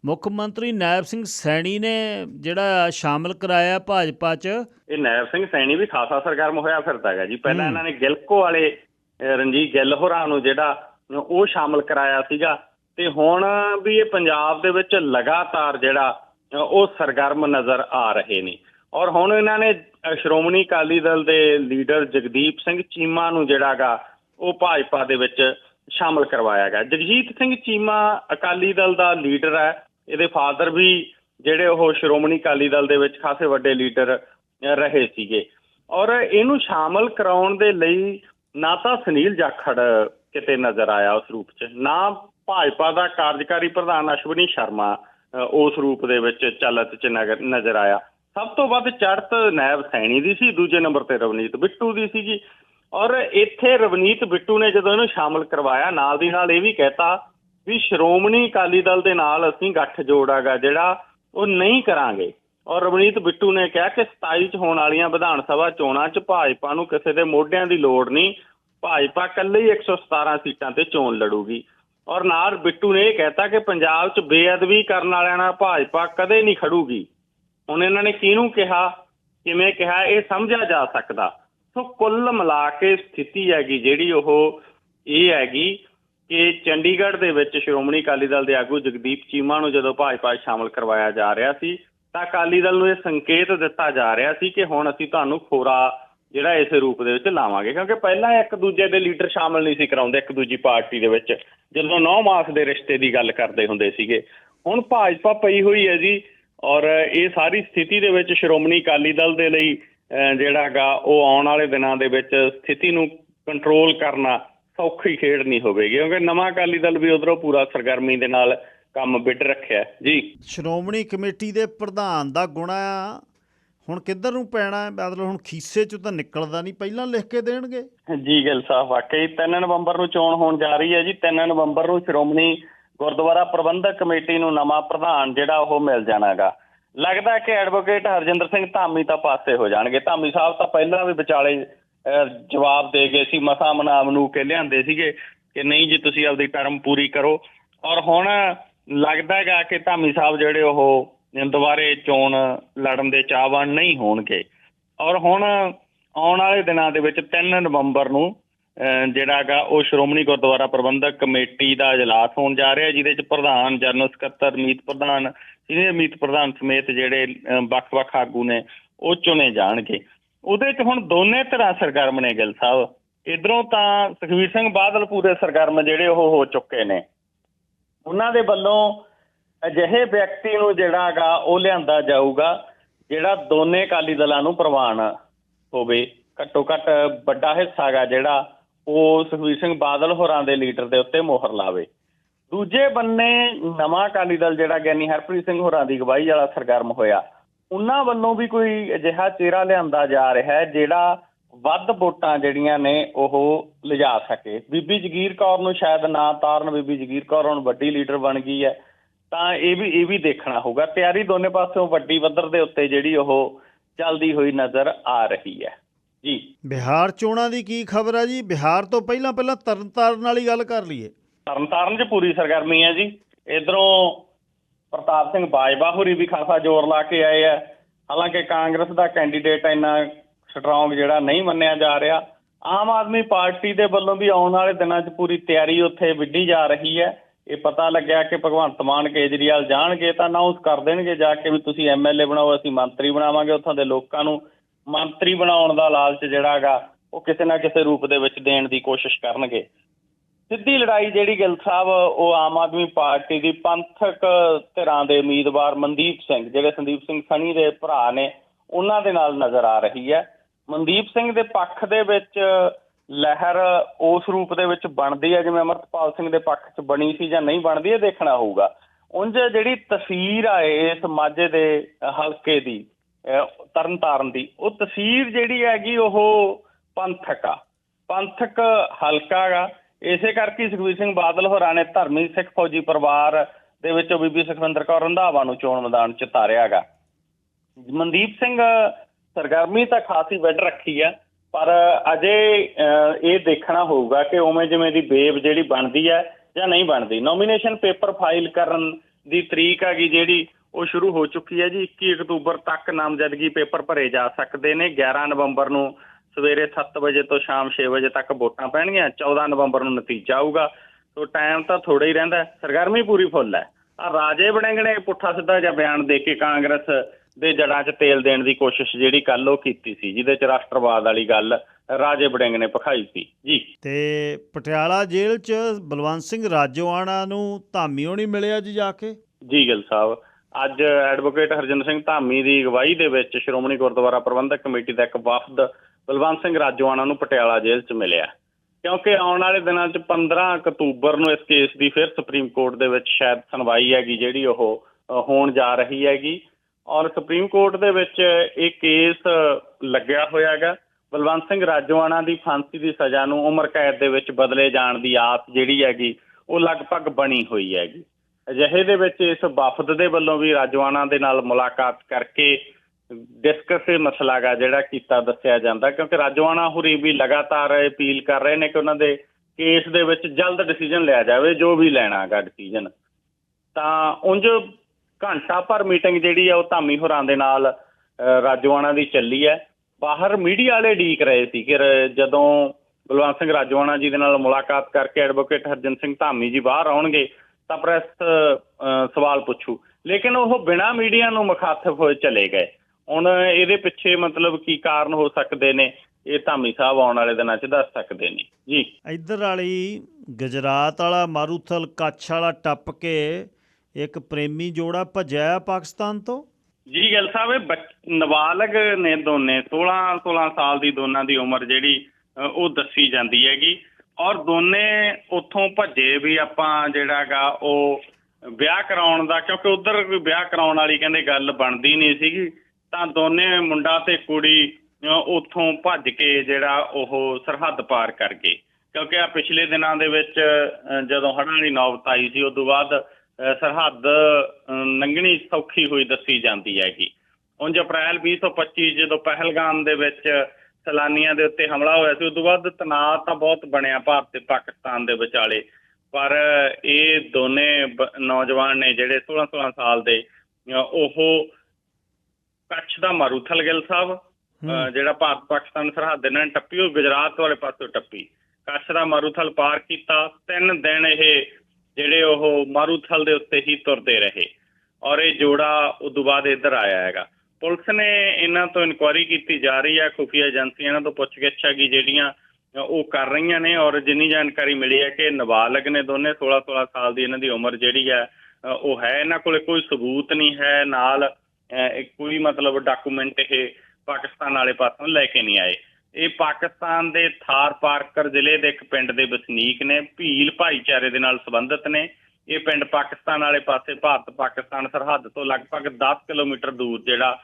ਮੁੱਖ ਮੰਤਰੀ ਨਾਇਬ ਸਿੰਘ ਸੈਣੀ ਨੇ ਜਿਹੜਾ ਸ਼ਾਮਲ ਕਰਾਇਆ ਭਾਜਪਾ 'ਚ? ਇਹ ਨਾਇਬ ਸਿੰਘ ਸੈਣੀ ਵੀ ਖਾਸਾ ਸਰਗਰਮ ਹੋਇਆ ਫਿਰਦਾ ਹੈਗਾ ਜੀ। ਪਹਿਲਾਂ। ਇਹਨਾਂ ਨੇ ਗਿਲਕੋ ਵਾਲੇ ਰਣਜੀਤ ਗਿੱਲ ਹੋਰਾਂ ਨੂੰ ਜਿਹੜਾ ਉਹ ਸ਼ਾਮਲ ਕਰਾਇਆ ਸੀਗਾ। ਤੇ ਹੁਣ ਵੀ ਇਹ ਪੰਜਾਬ ਦੇ ਵਿੱਚ ਲਗਾਤਾਰ ਜਿਹੜਾ, ਉਹ ਸਰਗਰਮ ਨਜ਼ਰ ਆ ਰਹੇ ਨੇ। ਔਰ ਹੁਣ ਇਹਨਾਂ ਨੇ ਸ਼੍ਰੋਮਣੀ ਅਕਾਲੀ ਦਲ ਦੇ ਲੀਡਰ ਜਗਦੀਪ ਸਿੰਘ ਚੀਮਾ ਨੂੰ ਜਿਹੜਾਗਾ ਉਹ ਭਾਜਪਾ ਦੇ ਵਿੱਚ ਸ਼ਾਮਲ ਕਰਵਾਇਆ ਗਿਆ। ਜਗਜੀਤ ਸਿੰਘ ਚੀਮਾ ਅਕਾਲੀ ਦਲ ਦਾ ਲੀਡਰ ਹੈ। ਇਹਦੇ ਫਾਦਰ ਵੀ ਜਿਹੜੇ ਉਹ ਸ਼੍ਰੋਮਣੀ ਅਕਾਲੀ ਦਲ ਦੇ ਵਿੱਚ ਖਾਸੇ ਵੱਡੇ ਲੀਡਰ ਰਹੇ ਸੀਗੇ। ਔਰ ਇਹਨੂੰ ਸ਼ਾਮਲ ਕਰਾਉਣ ਦੇ ਲਈ ਨਾ ਤਾਂ ਸੁਨੀਲ ਜਾਖੜ ਕਿਤੇ ਨਜ਼ਰ ਆਇਆ ਉਸ ਰੂਪ 'ਚ, ਨਾ ਭਾਜਪਾ ਦਾ ਕਾਰਜਕਾਰੀ ਪ੍ਰਧਾਨ ਅਸ਼ਵਨੀ ਸ਼ਰਮਾ ਉਸ ਰੂਪ ਦੇ ਵਿੱਚ ਚਲਤ 'ਚ ਨਗਰ- ਨਜ਼ਰ ਆਇਆ। ਸਭ ਤੋਂ ਵੱਧ ਚੜਤ ਨੈਬ ਸੈਣੀ ਦੀ ਸੀ, ਦੂਜੇ ਨੰਬਰ ਤੇ ਰਵਨੀਤ ਬਿੱਟੂ ਦੀ ਸੀਗੀ ਔਰ ਇੱਥੇ ਰਵਨੀਤ ਬਿੱਟੂ ਨੇ ਜਦੋਂ ਇਹਨੂੰ ਸ਼ਾਮਲ ਕਰਵਾਇਆ, ਨਾਲ ਦੀ ਨਾਲ ਇਹ ਵੀ ਕਹਿਤਾ ਵੀ ਸ਼੍ਰੋਮਣੀ ਅਕਾਲੀ ਦਲ ਦੇ ਨਾਲ ਅਸੀਂ ਗੱਠ ਜੋੜਾਗਾ, ਜਿਹੜਾ ਉਹ ਨਹੀਂ ਕਰਾਂਗੇ। ਔਰ ਰਵਨੀਤ ਬਿੱਟੂ ਨੇ ਕਿਹਾ ਕਿ 27 ਚ ਹੋਣ ਵਾਲੀਆਂ ਵਿਧਾਨ ਸਭਾ ਚੋਣਾਂ 'ਚ ਭਾਜਪਾ ਨੂੰ ਕਿਸੇ ਦੇ ਮੋਢਿਆਂ ਦੀ ਲੋੜ ਨਹੀਂ। ਭਾਜਪਾ ਇਕੱਲੇ ਹੀ 117 ਸੀਟਾਂ ਤੇ ਚੋਣ ਲੜੂਗੀ। ਔਰ ਨਾਲ ਬਿੱਟੂ ਨੇ ਇਹ ਕਹਿਤਾ ਕਿ ਪੰਜਾਬ 'ਚ ਬੇਅਦਬੀ ਕਰਨ ਵਾਲਿਆਂ ਨਾਲ ਭਾਜਪਾ ਕਦੇ ਨਹੀਂ ਖੜੂਗੀ। ਹੁਣ ਇਹਨਾਂ ਨੇ ਕਿਹਨੂੰ ਕਿਹਾ, ਕਿਵੇਂ ਕਿਹਾ, ਇਹ ਸਮਝਿਆ ਜਾ ਸਕਦਾ। ਸੋ ਕੁੱਲ ਮਿਲਾ ਕੇ ਸਥਿਤੀ ਹੈਗੀ ਜਿਹੜੀ ਉਹ ਇਹ ਹੈਗੀ ਕਿ ਚੰਡੀਗੜ੍ਹ ਦੇ ਵਿੱਚ ਸ਼੍ਰੋਮਣੀ ਅਕਾਲੀ ਦਲ ਦੇ ਆਗੂ ਜਗਦੀਪ ਚੀਮਾ ਨੂੰ ਜਦੋਂ ਭਾਜਪਾ 'ਚ ਸ਼ਾਮਲ ਕਰਵਾਇਆ ਜਾ ਰਿਹਾ ਸੀ, ਤਾਂ ਅਕਾਲੀ ਦਲ ਨੂੰ ਇਹ ਸੰਕੇਤ ਦਿੱਤਾ ਜਾ ਰਿਹਾ ਸੀ ਕਿ ਹੁਣ ਅਸੀਂ ਤੁਹਾਨੂੰ ਖੋਰਾ ਜਿਹੜਾ ਇਸ ਰੂਪ ਦੇ ਵਿੱਚ ਲਾਵਾਂਗੇ। ਕਿਉਂਕਿ ਪਹਿਲਾਂ ਇੱਕ ਦੂਜੇ ਦੇ ਲੀਡਰ ਸ਼ਾਮਲ ਨਹੀਂ ਸੀ ਕਰਾਉਂਦੇ, ਇੱਕ ਦੂਜੀ ਪਾਰਟੀ ਦੇ ਵਿੱਚ। ਜਦੋਂ ਨੌ ਮਾਸ ਦੇ ਰਿਸ਼ਤੇ ਦੀ ਗੱਲ ਕਰਦੇ ਹੁੰਦੇ ਸੀਗੇ, ਹੁਣ ਭਾਜਪਾ ਪਈ ਹੋਈ ਹੈ ਜੀ ਔਰ ਇਹ ਸਾਰੀ ਸਥਿਤੀ ਦੇ ਵਿੱਚ ਸ਼੍ਰੋਮਣੀ ਅਕਾਲੀ ਦਲ ਦੇ ਲਈ ਜਿਹੜਾਗਾ ਉਹ ਆਉਣ ਵਾਲੇ ਦਿਨਾਂ ਦੇ ਵਿੱਚ ਸਥਿਤੀ ਨੂੰ ਕੰਟਰੋਲ ਕਰਨਾ ਸੌਖੀ ਖੇਡ ਨਹੀਂ ਹੋਵੇਗੀ, ਕਿਉਂਕਿ ਨਵਾਂ ਅਕਾਲੀ ਦਲ ਵੀ ਉਧਰੋਂ ਪੂਰਾ ਸਰਗਰਮੀ ਦੇ ਨਾਲ ਕੰਮ ਬਿੱਟ ਰੱਖਿਆ ਜੀ। ਸ਼੍ਰੋਮਣੀ ਕਮੇਟੀ ਦੇ ਪ੍ਰਧਾਨ ਦਾ ਗੁਣਾ ਹੁਣ ਕਿੱਧਰ ਨੂੰ ਪੈਣਾ ਹੈ? ਮਤਲਬ ਹੁਣ ਖੀਸੇ 'ਚੋਂ ਤਾਂ ਨਿਕਲਦਾ ਨਹੀਂ। ਪਹਿਲਾਂ ਲਿਖ ਕੇ ਦੇਣਗੇ। ਜੀ, ਗਿੱਲ ਸਾਹਿਬ ਵਾਕਈ 3 ਨਵੰਬਰ ਨੂੰ ਚੋਣ ਹੋਣ ਜਾ ਰਹੀ ਹੈ ਜੀ। 3 ਨਵੰਬਰ ਨੂੰ ਸ਼੍ਰੋਮਣੀ ਗੁਰਦੁਆਰਾ ਪ੍ਰਬੰਧਕ ਕਮੇਟੀ ਨੂੰ ਨਵਾਂ ਪ੍ਰਧਾਨ ਜਿਹੜਾ ਉਹ ਮਿਲ ਜਾਣਾਗਾ। ਲੱਗਦਾ ਕਿ ਐਡਵੋਕੇਟ ਹਰਜਿੰਦਰ ਸਿੰਘ ਧਾਮੀ ਤਾਂ ਪਾਸੇ ਹੋ ਜਾਣਗੇ। ਧਾਮੀ ਸਾਹਿਬ ਤਾਂ ਪਹਿਲਾਂ ਵੀ ਵਿਚਾਲੇ ਜਵਾਬ ਦੇ ਗਏ ਸੀ, ਮਸਾ ਮਨਾਮ ਨੂੰ ਕੇ ਲਿਆਂਦੇ ਸੀਗੇ ਕਿ ਨਹੀਂ ਜੀ, ਤੁਸੀਂ ਆਪਦੀ ਟਰਮ ਪੂਰੀ ਕਰੋ। ਔਰ ਹੁਣ ਲੱਗਦਾ ਹੈਗਾ ਕਿ ਧਾਮੀ ਸਾਹਿਬ ਜਿਹੜੇ ਉਹ ਦੁਬਾਰੇ ਚੋਣ ਲੜਨ ਦੇ ਚਾਹਵਾਨ ਨਹੀਂ ਹੋਣਗੇ। ਔਰ ਹੁਣ ਆਉਣ ਵਾਲੇ ਦਿਨਾਂ ਦੇ ਵਿੱਚ 3 ਨਵੰਬਰ ਨੂੰ ਅਹ, ਉਹ ਸ਼੍ਰੋਮਣੀ ਗੁਰਦੁਆਰਾ ਪ੍ਰਬੰਧਕ ਕਮੇਟੀ ਦਾ ਇਜਲਾਸ ਹੋਣ ਜਾ ਰਿਹਾ ਜਿਹਦੇ ਚ ਪ੍ਰਧਾਨ ਜਨਰਲ ਸਕੱਤਰ ਮੀਤ ਪ੍ਰਧਾਨ ਸੀਨੀਅਰ ਮੀਤ ਪ੍ਰਧਾਨ ਸਮੇਤ ਜਿਹੜੇ ਵੱਖ-ਵੱਖ ਆਗੂ ਨੇ ਉਹ ਚੁਣੇ ਜਾਣਗੇ। ਉਹਦੇ ਚ ਹੁਣ ਦੋਨੇ ਤਰ੍ਹਾਂ ਸਰਗਰਮ ਨੇ ਗਿੱਲ ਸਾਹਿਬ। ਇਧਰੋਂ ਤਾਂ ਸੁਖਵੀਰ ਸਿੰਘ ਬਾਦਲ ਪੂਰੇ ਸਰਗਰਮ ਜਿਹੜੇ ਉਹ ਹੋ ਚੁੱਕੇ ਨੇ। ਉਹਨਾਂ ਦੇ ਵੱਲੋਂ ਅਜਿਹੇ ਵਿਅਕਤੀ ਨੂੰ ਜਿਹੜਾ ਹੈਗਾ ਉਹ ਲਿਆਂਦਾ ਜਾਊਗਾ, ਜਿਹੜਾ ਦੋਨੇ ਅਕਾਲੀ ਦਲਾਂ ਨੂੰ ਪ੍ਰਵਾਨ ਹੋਵੇ। ਘੱਟੋ ਘੱਟ ਵੱਡਾ ਹਿੱਸਾ ਹੈਗਾ ਜਿਹੜਾ ਉਹ ਸੁਖਬੀਰ ਸਿੰਘ ਬਾਦਲ ਹੋਰਾਂ ਦੇ ਲੀਡਰ ਦੇ ਉੱਤੇ ਮੋਹਰ ਲਾਵੇ। ਦੂਜੇ ਬੰਨੇ ਨਵਾਂ ਅਕਾਲੀ ਦਲ ਜਿਹੜਾ ਗਿਆਨੀ ਹਰਪ੍ਰੀਤ ਸਿੰਘ ਹੋਰਾਂ ਦੀ ਅਗਵਾਈ ਵਾਲਾ ਸਰਗਰਮ ਹੋਇਆ। ਉਹਨਾਂ ਵੱਲੋਂ ਵੀ ਕੋਈ ਅਜਿਹਾ ਚਿਹਰਾ ਲਿਆਂਦਾ ਜਾ ਰਿਹਾ ਹੈ, ਜਿਹੜਾ ਵੱਧ ਵੋਟਾਂ ਜਿਹੜੀਆਂ ਨੇ ਉਹ ਲਿਜਾ ਸਕੇ। ਬੀਬੀ ਜਗੀਰ ਕੌਰ ਨੂੰ ਸ਼ਾਇਦ ਨਾ ਤਾਰਨ ਬੀਬੀ ਜਗੀਰ ਕੌਰ ਹੁਣ ਵੱਡੀ ਲੀਡਰ ਬਣ ਗਈ ਹੈ। ਤਾਂ ਇਹ ਵੀ ਇਹ ਵੀ ਦੇਖਣਾ ਹੋਊਗਾ। ਤਿਆਰੀ ਦੋਨੇ ਪਾਸਿਓਂ ਵੱਡੀ ਪੱਧਰ ਦੇ ਉੱਤੇ ਜਿਹੜੀ ਉਹ ਚੱਲਦੀ ਹੋਈ ਨਜ਼ਰ ਆ ਰਹੀ ਹੈ। ਜੀ। ਬਿਹਾਰ ਚੋਣਾਂ ਦੀ ਕੀ ਖਬਰ ਹੈ ਜੀ? ਬਿਹਾਰ ਤੋਂ ਪਹਿਲਾਂ ਪਹਿਲਾਂ ਤਰਨਤਾਰਨ ਵਾਲੀ ਗੱਲ ਕਰ ਲਈਏ। ਤਰਨਤਾਰਨ 'ਚ ਪੂਰੀ ਸਰਗਰਮੀ ਹੈ ਜੀ। ਇਧਰੋਂ ਪ੍ਰਤਾਪ ਸਿੰਘ ਬਾਜਵਾ ਹੋਰੀ ਵੀ ਖਾਸਾ ਜ਼ੋਰ ਲਾ ਕੇ ਆਏ ਆ। ਹਾਲਾਂਕਿ ਕਾਂਗਰਸ ਦਾ ਕੈਂਡੀਡੇਟ ਇੰਨਾ ਸਟਰੋਂਗ ਜਿਹੜਾ ਨਹੀਂ ਮੰਨਿਆ ਜਾ ਰਿਹਾ। ਆਮ ਆਦਮੀ ਪਾਰਟੀ ਦੇ ਵੱਲੋਂ ਵੀ ਆਉਣ ਵਾਲੇ ਦਿਨਾਂ 'ਚ ਪੂਰੀ ਤਿਆਰੀ ਉੱਥੇ ਵਿੱਢੀ ਜਾ ਰਹੀ ਹੈ। ਇਹ ਪਤਾ ਲੱਗਿਆ ਕਿ ਭਗਵੰਤ ਮਾਨ ਕੇਜਰੀਵਾਲ ਜਾਣਗੇ ਤਾਂ ਅਨਾਉਂਸ ਕਰ ਦੇਣਗੇ ਜਾ ਕੇ ਵੀ ਤੁਸੀਂ ਐਮਐਲਏ ਬਣਾਓ, ਅਸੀਂ ਮੰਤਰੀ ਬਣਾਵਾਂਗੇ ਉੱਥੋਂ ਦੇ ਲੋਕਾਂ ਨੂੰ। ਮੰਤਰੀ ਬਣਾਉਣ ਦਾ ਲਾਲਚ ਜਿਹੜਾ ਉਹ ਕਿਸੇ ਨਾ ਕਿਸੇ ਰੂਪ ਦੇ ਵਿੱਚ ਦੇਣ ਦੀ ਕੋਸ਼ਿਸ਼ ਕਰਨਗੇ। ਸਿੱਧੀ ਲੜਾਈ ਜਿਹੜੀ ਗਿੱਲ ਸਾਹਿਬ, ਉਹ ਆਮ ਆਦਮੀ ਪਾਰਟੀ ਦੀ ਪੰਥਕ ਧਿਰਾਂ ਦੇ ਉਮੀਦਵਾਰ ਮਨਦੀਪ ਸਿੰਘ, ਜਿਹੜੇ ਸੰਦੀਪ ਸਿੰਘ ਸਣੀ ਦੇ ਭਰਾ ਨੇ, ਉਹਨਾਂ ਦੇ ਨਾਲ ਨਜ਼ਰ ਆ ਰਹੀ ਹੈ। ਮਨਦੀਪ ਸਿੰਘ ਦੇ ਪੱਖ ਦੇ ਵਿੱਚ ਲਹਿਰ ਉਸ ਰੂਪ ਦੇ ਵਿੱਚ ਬਣਦੀ ਹੈ, ਜਿਵੇਂ ਅਮਰਤਪਾਲ ਸਿੰਘ ਦੇ ਪੱਖ 'ਚ ਬਣੀ ਸੀ ਜਾਂ ਨਹੀਂ ਬਣਦੀ, ਇਹ ਦੇਖਣਾ ਹੋਊਗਾ। ਉਂਝ ਜਿਹੜੀ ਤਸਵੀਰ ਆ, ਇਸ ਮਾਝੇ ਦੇ ਹਲਕੇ ਦੀ, ਅਹ, ਤਰਨਤਾਰਨ ਦੀ, ਉਹ ਤਸਵੀਰ ਜਿਹੜੀ ਹੈਗੀ, ਉਹ ਪੰਥਕ ਆ। ਪੰਥਕ ਹਲਕਾ ਗਾ। ਇਸੇ ਕਰਕੇ ਹੀ ਸੁਖਬੀਰ ਸਿੰਘ ਬਾਦਲ ਹੋਰਾਂ ਨੇ ਧਰਮੀ ਸਿੱਖ ਫੌਜੀ ਪਰਿਵਾਰ ਦੇ ਵਿੱਚ ਬੀਬੀ ਸੁਖਵਿੰਦਰ ਕੌਰ ਰੰਧਾਵਾ ਨੂੰ ਚੋਣ ਮੈਦਾਨ ਚ ਉਤਾਰਿਆ ਗਾ। ਮਨਦੀਪ ਸਿੰਘ ਸਰਗਰਮੀ ਤਾਂ ਖਾਸੀ ਵੱਡ ਰੱਖੀ ਆ। ਪਰ ਅਜੇ ਇਹ ਦੇਖਣਾ ਹੋਊਗਾ ਕਿ ਉਵੇਂ ਜਿਵੇਂ ਦੀ ਵੇਵ ਜਿਹੜੀ ਬਣਦੀ ਹੈ ਜਾਂ ਨਹੀਂ ਬਣਦੀ। ਨੋਮੀਨੇਸ਼ਨ ਪੇਪਰ ਫਾਈਲ ਕਰਨ ਦੀ ਤਰੀਕ ਹੈਗੀ ਜਿਹੜੀ, ਉਹ ਸ਼ੁਰੂ ਹੋ ਚੁੱਕੀ ਹੈ ਜੀ। 21 ਅਕਤੂਬਰ ਤੱਕ ਨਾਮਜ਼ਦਗੀ ਪੇਪਰ ਭਰੇ ਜਾ ਸਕਦੇ ਨੇ। 11 ਨਵੰਬਰ ਨੂੰ ਸਵੇਰੇ 7 ਵਜੇ ਤੋਂ ਸ਼ਾਮ 6 ਵਜੇ ਤੱਕ ਵੋਟਾਂ ਪੈਣਗੀਆਂ। 14 ਨਵੰਬਰ ਨੂੰ ਨਤੀਜਾ ਆਊਗਾ। ਸੋ ਟਾਈਮ ਤਾਂ ਥੋੜਾ ਹੀ ਰਹਿੰਦਾ ਸਰਗਰਮੀ ਪੂਰੀ ਫੁੱਲ ਹੈ। ਆ ਰਾਜੇ ਬਣੇਗਣੇ ਪੁੱਠਾ ਸਿੱਧਾ ਜਿਹਾ ਬਿਆਨ ਦੇ ਕੇ ਕਾਂਗਰਸ ਦੇ ਜੜਾਂ 'ਚ ਤੇਲ ਦੇਣ ਦੀ ਕੋਸ਼ਿਸ਼ ਜਿਹੜੀ ਕੱਲ ਉਹ ਕੀਤੀ ਸੀ ਜਿਹਦੇ 'ਚ ਰਾਸ਼ਟਰਵਾਦ ਵਾਲੀ ਗੱਲ ਰਾਜੇ ਵੜਿੰਗ ਨੇ ਪਖਾਈ ਸੀ। ਜੀ। ਤੇ ਪਟਿਆਲਾ ਜੇਲ੍ਹ 'ਚ ਬਲਵੰਤ ਸਿੰਘ ਰਾਜੋਆਣਾ ਨੂੰ ਧਾਮੀਓ ਨਹੀਂ ਮਿਲਿਆ ਜੀ ਜਾ ਕੇ? ਜੀ ਗਿੱਲ ਸਾਹਿਬ ਅੱਜ ਐਡਵੋਕੇਟ ਹਰਜਿੰਦਰ ਸਿੰਘ ਧਾਮੀ ਦੀ ਅਗਵਾਈ ਦੇ ਵਿੱਚ ਸ਼੍ਰੋਮਣੀ ਗੁਰਦੁਆਰਾ ਪ੍ਰਬੰਧਕ ਕਮੇਟੀ ਦਾ ਇੱਕ ਵਫਦ ਬਲਵੰਤ ਸਿੰਘ ਰਾਜੋਆਣਾ ਨੂੰ ਪਟਿਆਲਾ ਜੇਲ੍ਹ 'ਚ ਮਿਲਿਆ। ਕਿਉਂਕਿ ਆਉਣ ਵਾਲੇ ਦਿਨਾਂ 'ਚ 15 ਅਕਤੂਬਰ ਨੂੰ ਇਸ ਕੇਸ ਦੀ ਫਿਰ ਸੁਪਰੀਮ ਕੋਰਟ ਦੇ ਵਿੱਚ ਸ਼ਾਇਦ ਸੁਣਵਾਈ ਹੈਗੀ ਜਿਹੜੀ ਉਹ ਹੋਣ ਜਾ ਰਹੀ ਹੈਗੀ। ਔਰ ਸੁਪਰੀਮ ਕੋਰਟ ਦੇ ਵਿੱਚ ਇਹ ਕੇਸ ਲੱਗਿਆ ਹੋਇਆ ਹੈਗਾ। ਬਲਵੰਤ ਸਿੰਘ ਰਾਜੋਆਣਾ ਦੀ ਫਾਂਸੀ ਦੀ ਸਜ਼ਾ ਨੂੰ ਉਮਰ ਕੈਦ ਦੇ ਵਿੱਚ ਬਦਲੇ ਜਾਣ ਦੀ ਆਸ ਜਿਹੜੀ ਹੈਗੀ, ਉਹ ਲਗਭਗ ਬਣੀ ਹੋਈ ਹੈਗੀ। ਅਜਿਹੇ ਦੇ ਵਿੱਚ ਇਸ ਵਫਦ ਦੇ ਵੱਲੋਂ ਵੀ ਰਾਜਵਾਨਾ ਦੇ ਨਾਲ ਮੁਲਾਕਾਤ ਕਰਕੇ ਡਿਸਕਸ ਇਹ ਮਸਲਾ ਗਾ ਜਿਹੜਾ ਕੀਤਾ ਦੱਸਿਆ ਜਾਂਦਾ, ਕਿਉਂਕਿ ਰਾਜਵਾਨਾ ਹੁਰੀ ਵੀ ਲਗਾਤਾਰ ਅਪੀਲ ਕਰ ਰਹੇ ਨੇ ਕਿ ਉਹਨਾਂ ਦੇ ਕੇਸ ਦੇ ਵਿੱਚ ਜਲਦ ਡਿਸੀਜਨ ਲਿਆ ਜਾਵੇ, ਜੋ ਵੀ ਲੈਣਾ ਹੈਗਾ ਡਿਸੀਜਨ ਤਾਂ ਉਂਝ ਘੰਟਾ ਭਰ ਮੀਟਿੰਗ ਜਿਹੜੀ ਆ ਉਹ ਧਾਮੀ ਹੋਰਾਂ ਦੇ ਨਾਲ ਰਾਜਵਾਨਾ ਦੀ ਚੱਲੀ ਹੈ। ਬਾਹਰ ਮੀਡੀਆ ਵਾਲੇ ਡੀਕ ਰਹੇ ਸੀ ਕਿ ਜਦੋਂ ਬਲਵੰਤ ਸਿੰਘ ਰਾਜਵਾਨਾ ਜੀ ਦੇ ਨਾਲ ਮੁਲਾਕਾਤ ਕਰਕੇ ਐਡਵੋਕੇਟ ਹਰਜਨ ਸਿੰਘ ਧਾਮੀ ਜੀ ਬਾਹਰ ਆਉਣਗੇ, ਤਾਂ ਪ੍ਰੈਸ ਸਵਾਲ ਪੁੱਛੂ। ਲੇਕਿਨ ਉਹ ਬਿਨਾਂ ਮੀਡੀਆ ਨੂੰ ਮੁਖਾਤਬ ਹੋਏ ਚਲੇ ਗਏ। ਹੁਣ ਇਹਦੇ ਪਿੱਛੇ ਮਤਲਬ ਕੀ ਕਾਰਨ ਹੋ ਸਕਦੇ ਨੇ, ਇਹ ਧਾਮੀ ਸਾਹਿਬ ਆਉਣ ਵਾਲੇ ਦਿਨਾਂ 'ਚ ਦੱਸ ਸਕਦੇ ਨੇ। ਜੀ। ਇੱਧਰ ਵਾਲੀ ਗੁਜਰਾਤ ਵਾਲਾ ਮਾਰੂਥਲ ਕੱਛ ਵਾਲਾ ਟੱਪ ਕੇ ਇੱਕ ਪ੍ਰੇਮੀ ਜੋੜਾ ਭੱਜਿਆ ਪਾਕਿਸਤਾਨ ਤੋਂ? ਜੀ, ਗੱਲ ਸਾਹਿਬ, ਇਹ ਬੱਚ- ਨੇ ਦੋਨੇ 16 16 ਸਾਲ ਦੀ ਦੋਨਾਂ ਦੀ ਉਮਰ ਜਿਹੜੀ ਉਹ ਦੱਸੀ ਜਾਂਦੀ ਹੈਗੀ। ਔਰ ਦੋਨੇ ਉੱਥੋਂ ਭੱਜੇ ਵੀ ਆਪਾਂ ਜਿਹੜਾਗਾ ਉਹ ਵਿਆਹ ਕਰਾਉਣ ਦਾ, ਕਿਉਂਕਿ ਉਧਰ ਕੋਈ ਵਿਆਹ ਕਰਾਉਣ ਵਾਲੀ ਕਹਿੰਦੇ ਗੱਲ ਬਣਦੀ ਨਹੀਂ ਸੀਗੀ, ਤਾਂ ਦੋਨੇ ਮੁੰਡਾ ਤੇ ਕੁੜੀ ਉੱਥੋਂ ਭੱਜ ਕੇ ਜਿਹੜਾ ਉਹ ਸਰਹੱਦ ਪਾਰ ਕਰ ਗਏ। ਕਿਉਂਕਿ ਆ ਪਿਛਲੇ ਦਿਨਾਂ ਦੇ ਵਿੱਚ ਜਦੋਂ ਹੜ੍ਹਾਂ ਵਾਲੀ ਨੌਬਤ ਆਈ ਸੀ ਉਸ ਤੋਂ ਬਾਅਦ ਸਰਹੱਦ ਲੰਘਣੀ ਸੌਖੀ ਹੋਈ ਦੱਸੀ ਜਾਂਦੀ ਹੈਗੀ ਉਂਝ ਅਪ੍ਰੈਲ 2025 ਜਦੋਂ ਪਹਿਲਗਾਮ ਦੇ ਵਿੱਚ ਸੈਲਾਨੀਆਂ ਦੇ ਉੱਤੇ ਹਮਲਾ ਹੋਇਆ ਸੀ ਉਸ ਤੋਂ ਬਾਅਦ ਤਣਾਅ ਤਾਂ ਬਹੁਤ ਬਣਿਆ ਭਾਰਤ ਤੇ ਪਾਕਿਸਤਾਨ ਦੇ ਵਿਚਾਲੇ। ਪਰ ਇਹ ਦੋਨੇ ਨੌਜਵਾਨ ਨੇ ਜਿਹੜੇ 16 16 ਸਾਲ ਦੇ ਉਹ ਕੱਛ ਦਾ ਮਾਰੂਥਲ ਗਿੱਲ ਸਾਹਿਬ ਜਿਹੜਾ ਭਾਰਤ ਪਾਕਿਸਤਾਨ ਸਰਹੱਦ ਦੇ ਨਾਲ ਟੱਪੀ ਉਹ ਗੁਜਰਾਤ ਵਾਲੇ ਪਾਸੋਂ ਟੱਪੀ। ਕੱਛ ਦਾ ਮਾਰੂਥਲ ਪਾਰ ਕੀਤਾ। ਤਿੰਨ ਦਿਨ ਇਹ ਜਿਹੜੇ ਉਹ ਮਾਰੂਥਲ ਦੇ ਉੱਤੇ ਹੀ ਤੁਰਦੇ ਰਹੇ ਔਰ ਇਹ ਜੋੜਾ ਉਦੋਂ ਬਾਅਦ ਇੱਧਰ ਆਇਆ ਹੈਗਾ। ਪੁਲਿਸ ਨੇ ਇਹਨਾਂ ਤੋਂ ਇਨਕੁਆਇਰੀ ਕੀਤੀ ਜਾ ਰਹੀ ਹੈ। ਖੁਫੀਆ ਏਜੰਸੀਆਂ ਇਹਨਾਂ ਤੋਂ ਪੁੱਛਗਿੱਛ ਹੈਗੀ ਜਿਹੜੀਆਂ ਉਹ ਕਰ ਰਹੀਆਂ ਨੇ ਔਰ ਜਿੰਨੀ ਜਾਣਕਾਰੀ ਮਿਲੀ ਹੈ ਕਿ ਨਾਬਾਲਗ ਨੇ ਦੋਨੇ 16 16 ਸਾਲ ਦੀ ਇਹਨਾਂ ਦੀ ਉਮਰ ਜਿਹੜੀ ਹੈ ਉਹ ਹੈ। ਇਹਨਾਂ ਕੋਲੇ ਕੋਈ ਸਬੂਤ ਨਹੀਂ ਹੈ। ਨਾਲ ਕੋਈ ਮਤਲਬ ਡਾਕੂਮੈਂਟ ਇਹ ਪਾਕਿਸਤਾਨ ਵਾਲੇ ਪਾਸੋਂ ਲੈ ਕੇ ਨਹੀਂ ਆਏ। ਇਹ ਪਾਕਿਸਤਾਨ ਦੇ ਥਾਰ ਪਾਰਕਰ ਜ਼ਿਲ੍ਹੇ ਦੇ ਇੱਕ ਪਿੰਡ ਦੇ ਵਸਨੀਕ ਨੇ, ਭੀਲ ਭਾਈਚਾਰੇ ਦੇ ਨਾਲ ਸੰਬੰਧਿਤ ਨੇ। ਇਹ ਪਿੰਡ ਪਾਕਿਸਤਾਨ ਵਾਲੇ ਪਾਸੇ ਭਾਰਤ ਪਾਕਿਸਤਾਨ ਸਰਹੱਦ ਤੋਂ ਲਗਭਗ 10 ਕਿਲੋਮੀਟਰ ਦੂਰ ਜਿਹੜਾ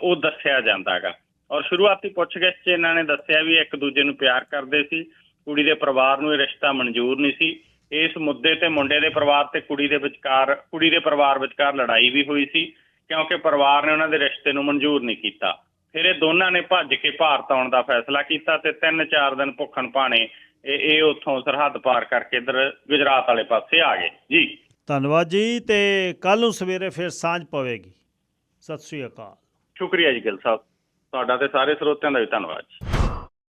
ਉਹ ਦੱਸਿਆ ਜਾਂਦਾ ਹੈਗਾ। ਔਰ ਸ਼ੁਰੂਆਤੀ ਪੁੱਛਗਿੱਛ 'ਚ ਇਹਨਾਂ ਨੇ ਦੱਸਿਆ ਵੀ ਇੱਕ ਦੂਜੇ ਨੂੰ ਪਿਆਰ ਕਰਦੇ ਸੀ, ਕੁੜੀ ਦੇ ਪਰਿਵਾਰ ਨੂੰ ਇਹ ਰਿਸ਼ਤਾ ਮਨਜ਼ੂਰ ਨਹੀਂ ਸੀ। ਇਸ ਮੁੱਦੇ ਤੇ ਮੁੰਡੇ ਦੇ ਪਰਿਵਾਰ ਤੇ ਕੁੜੀ ਦੇ ਵਿਚਕਾਰ, ਕੁੜੀ ਦੇ ਪਰਿਵਾਰ ਵਿਚਕਾਰ ਲੜਾਈ ਵੀ ਹੋਈ ਸੀ, ਕਿਉਂਕਿ ਪਰਿਵਾਰ ਨੇ ਉਹਨਾਂ ਦੇ ਰਿਸ਼ਤੇ ਨੂੰ ਮਨਜ਼ੂਰ ਨਹੀਂ ਕੀਤਾ। ਫਿਰ ਇਹ ਦੋਨਾਂ ਨੇ ਭੱਜ ਕੇ ਭਾਰਤ ਆਉਣ ਦਾ ਫੈਸਲਾ ਕੀਤਾ ਤੇ 3-4 ਦਿਨ ਭੁੱਖਣ ਭਾਣੇ ਇਹ ਇਹ ਉੱਥੋਂ ਸਰਹੱਦ ਪਾਰ ਕਰਕੇ ਇੱਧਰ ਗੁਜਰਾਤ ਵਾਲੇ ਪਾਸੇ ਆ ਗਏ। ਜੀ। ਧੰਨਵਾਦ ਜੀ ਤੇ ਕੱਲ ਨੂੰ ਸਵੇਰੇ ਫਿਰ ਸਾਂਝ ਪਵੇਗੀ। ਸਤਿ ਸ੍ਰੀ ਅਕਾਲ। ਸ਼ੁਕਰੀਆ ਜੀ ਗਿੱਲ ਸਾਹਿਬ। ਤੁਹਾਡਾ ਤੇ ਸਾਰੇ ਸਰੋਤਿਆਂ ਦਾ ਵੀ ਧੰਨਵਾਦ ਜੀ।